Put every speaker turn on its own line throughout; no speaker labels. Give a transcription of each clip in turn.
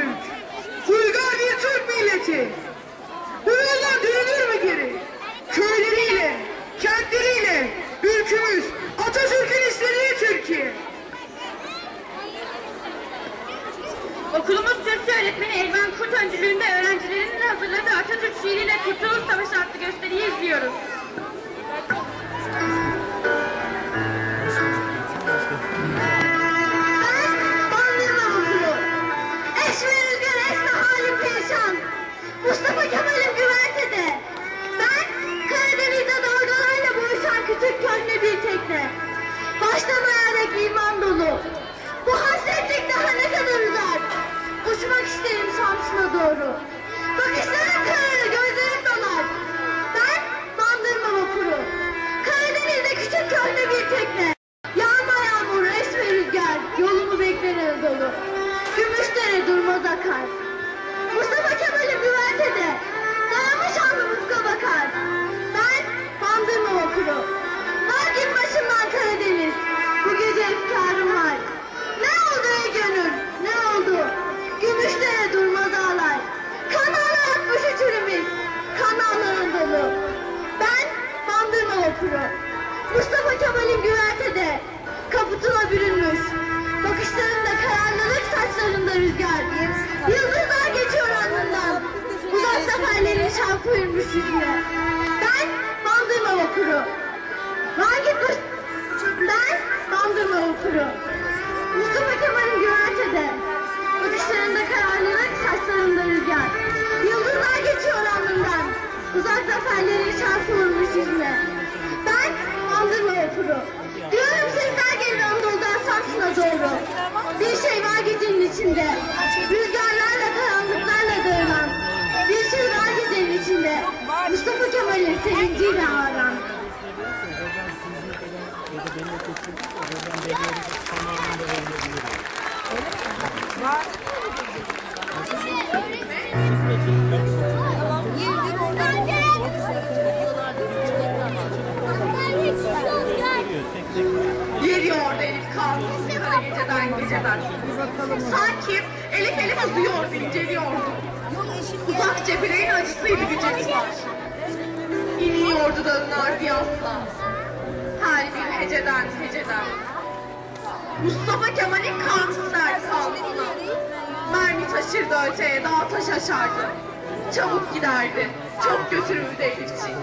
Atatürk. Uygar bir Türk milleti. Bu yoldan dönülür mü geri? Köyleriyle, kentleriyle, ülkümüz, Atatürk'ün istediği Türkiye.
Okulumuz Türkçe öğretmeni Elvan Kurt öncülüğünde öğrencilerinin hazırladığı Atatürk şiiriyle Kurtuluş Savaşı adlı gösteriyi izliyoruz.
Yüzüne. Ben bandırma vapuru. Hangi baş... Ben bandırma vapuru. Mustafa Kemal'in güvertede. Bakışlarında kararlılık, saçlarında rüzgar. Yıldızlar geçiyor alnından. Uzak zaferlerin şarkı vurmuş yüzüne. Ben bandırma vapuru. Diyorum sesler geliyor Anadolu'dan Samsun'a doğru. Bir şey var gecenin içinde. Rüzgarlarla, sevinciyle ağıran.
Geliyor Elif kalkın kara geceden. Sanki Elif Elif azıyordu, inceliyordu. Uzak cephenin acısıydı gücesi var. İniyordu dağın ardı asla. Her bir heceden heceden. Mustafa Kemal'in kansız salgına. Mermi taşırdı öteye, dağ taş aşardı. Çabuk giderdi, çok götürürdü Elifçik.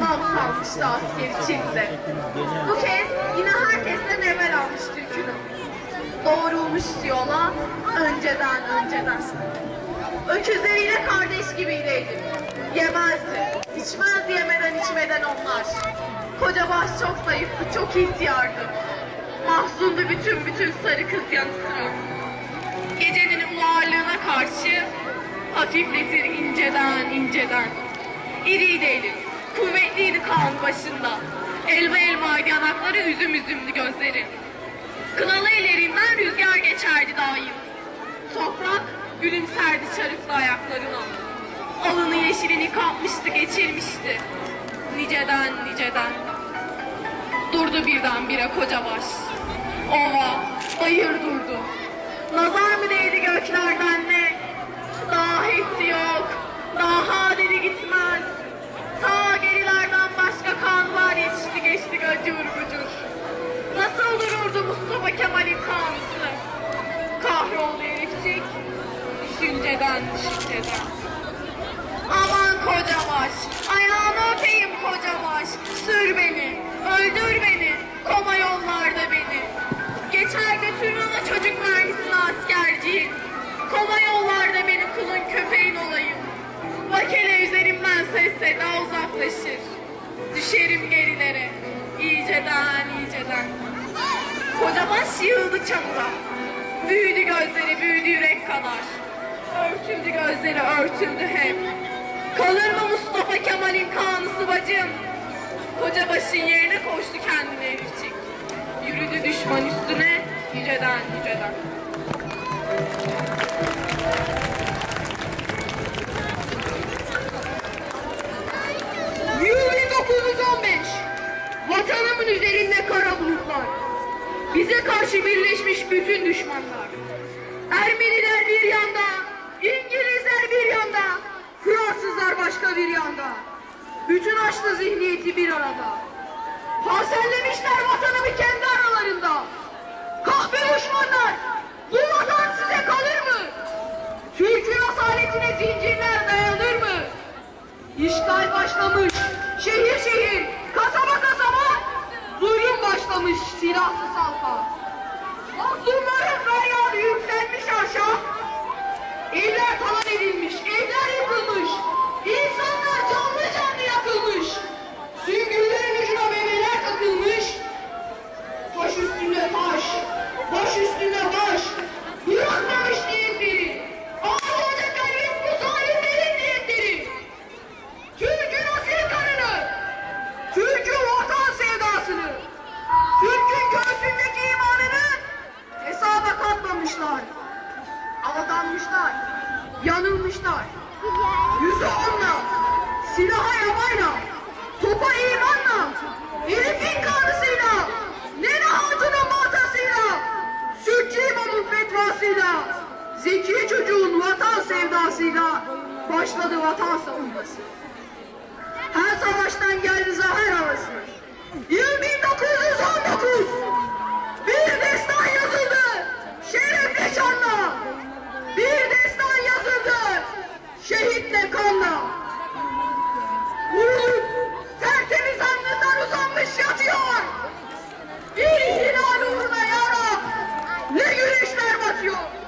Nam salmıştı asker içinde. Bu kez yine herkesten evvel almış türkünü. Doğrulmuş yola önceden önceden. Öküzleriyle kardeş gibiydi Elif. Yemezdi, içmezdi yemeden içmeden onlar. Koca baş çok zayıftı, çok ihtiyardı. Mahzundu bütün bütün sarı kız yanı sıra. Gecenin uğurluğuna karşı hafifletir inceden inceden. İriydi Elif, kuvvetliydi kan başında. Elma elmaydı yanakları, üzüm üzümlü gözleri. Kınalı ellerinden rüzgar geçerdi daim. Toprak gülümserdi çarıklı ayaklarına. Alını yeşilini kapmıştı, geçirmişti. Niceden niceden. Durdu birdenbire koca baş. Ova, bayır durdu. Nazar mı değdi göklerden ne? Daha etti yok, daha dedi gitmez. Ta gerilerden başka kanlar yetişti geçti göcür gücür. Nasıl dururdu Mustafa Kemal'in kanısı? Kahroldu herifcik, düşünceden düşünceden. Aman koca baş, ayağını öpeyim koca baş. Sür beni, öldür beni, koma yollarda beni. Geçer götürür ona çocuk mermisini askerciğin. Koma yollarda beni kulun köpeğin olayım. Bak hele üzerimden ses seda uzaklaşır. Düşerim gerilere, iyiceden iyiceden. Koca baş yığıldı çamura. Büyüdü gözleri, büyüdü yürek kadar. Örtüldü gözleri, örtüldü hep. Kalır mı Mustafa Kemal'in kanısı bacım? Koca başın yerine koştu kendine erişecek. Yürüdü düşman üstüne, yüceden yüceden. Yıl 1915. Vatanımın üzerinde kara bulutlar. Bize
karşı birleşmiş bütün düşmanlar. Ermeniler bir yanda, İngilizler bir yanda, Fransızlar başka bir yanda. Bütün açlı zihniyeti bir arada. Parsellemişler vatanımı kendi aralarında. Kahpe düşmanlar, bu vatan size kalır mı? Türk'ün asaletine zincirler dayanır mı? İşgal başlamış, şehir şehir, kasaba kasaba, zulüm başlamış silahlı salka. Mazlumların feryadı yükselmiş aşağı, evler talan edilmiş, katmamışlar. Aldanmışlar, yanılmışlar. Yüzü onla, silaha yamayla, topa imanla, herifin kanısıyla, Nene Hatun'un matasıyla, Sütçü İmam'ın fetvasıyla, Zeki çocuğun vatan sevdasıyla başladı vatan savunması. Her savaştan geldi zafer havası. Yıl 1919. Kanla. Vurulup tertemiz alnından uzanmış yatıyor. Bir hilal uğruna yara. Ne güneşler batıyor.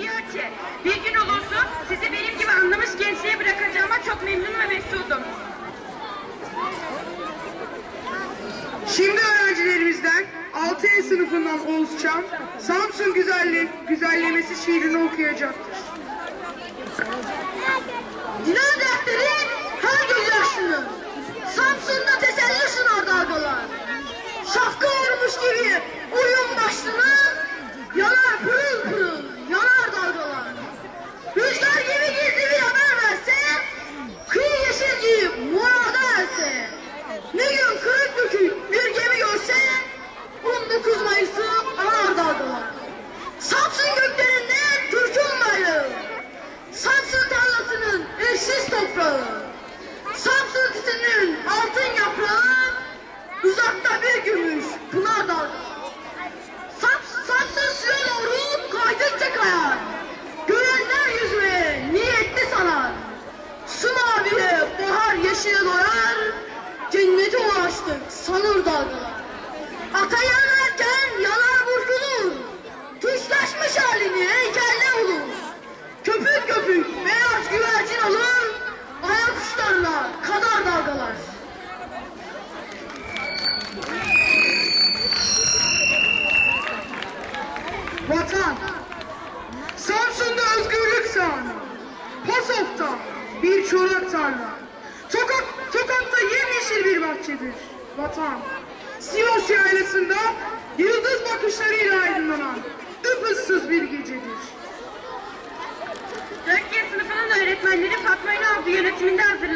Diyor bir gün olursun sizi benim gibi anlamış gençliğe bırakacağıma çok memnun ve mesudum.
Şimdi öğrencilerimizden 6. sınıfından Oğuzcan, Samsun güzelli, güzellemesi şiirini okuyacaktır.
Dinar defteri her göz yaşlı. Samsun'da teselli sunar dalgalar. Şapka vurmuş gibi uyum başlığına
Rock!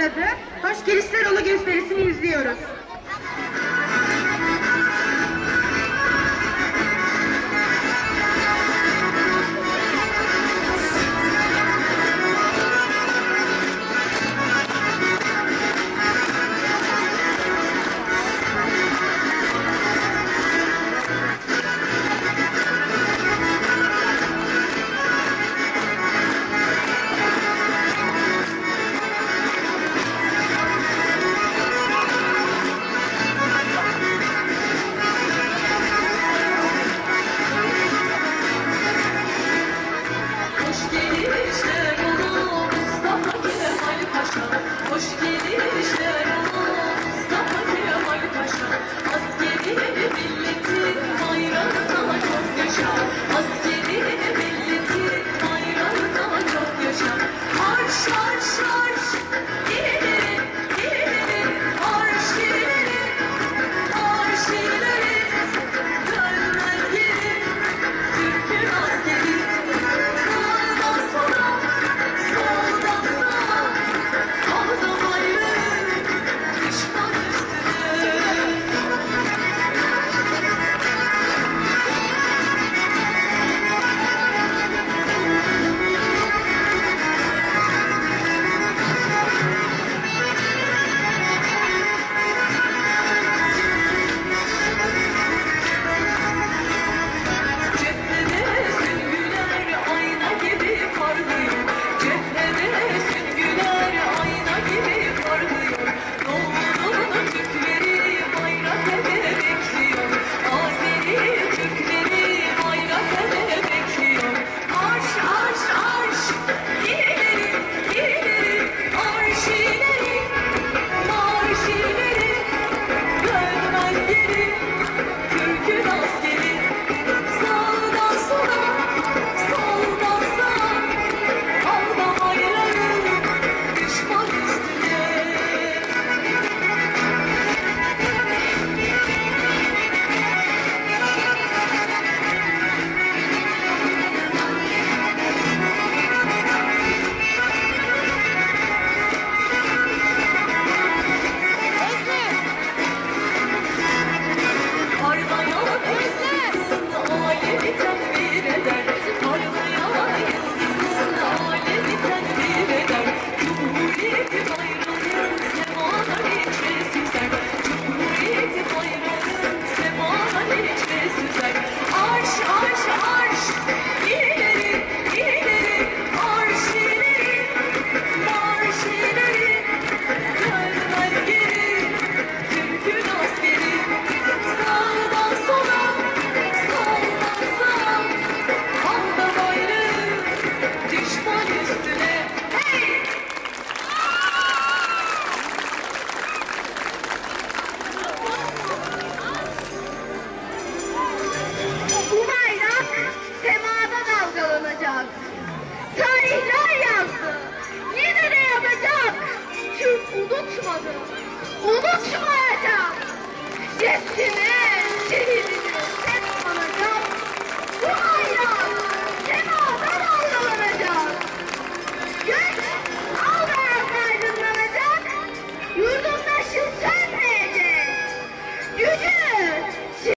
Hazırladığı Hoş Gelişler Yolu gösterisini izliyoruz. olmadı. Unutmayacağım. Cesini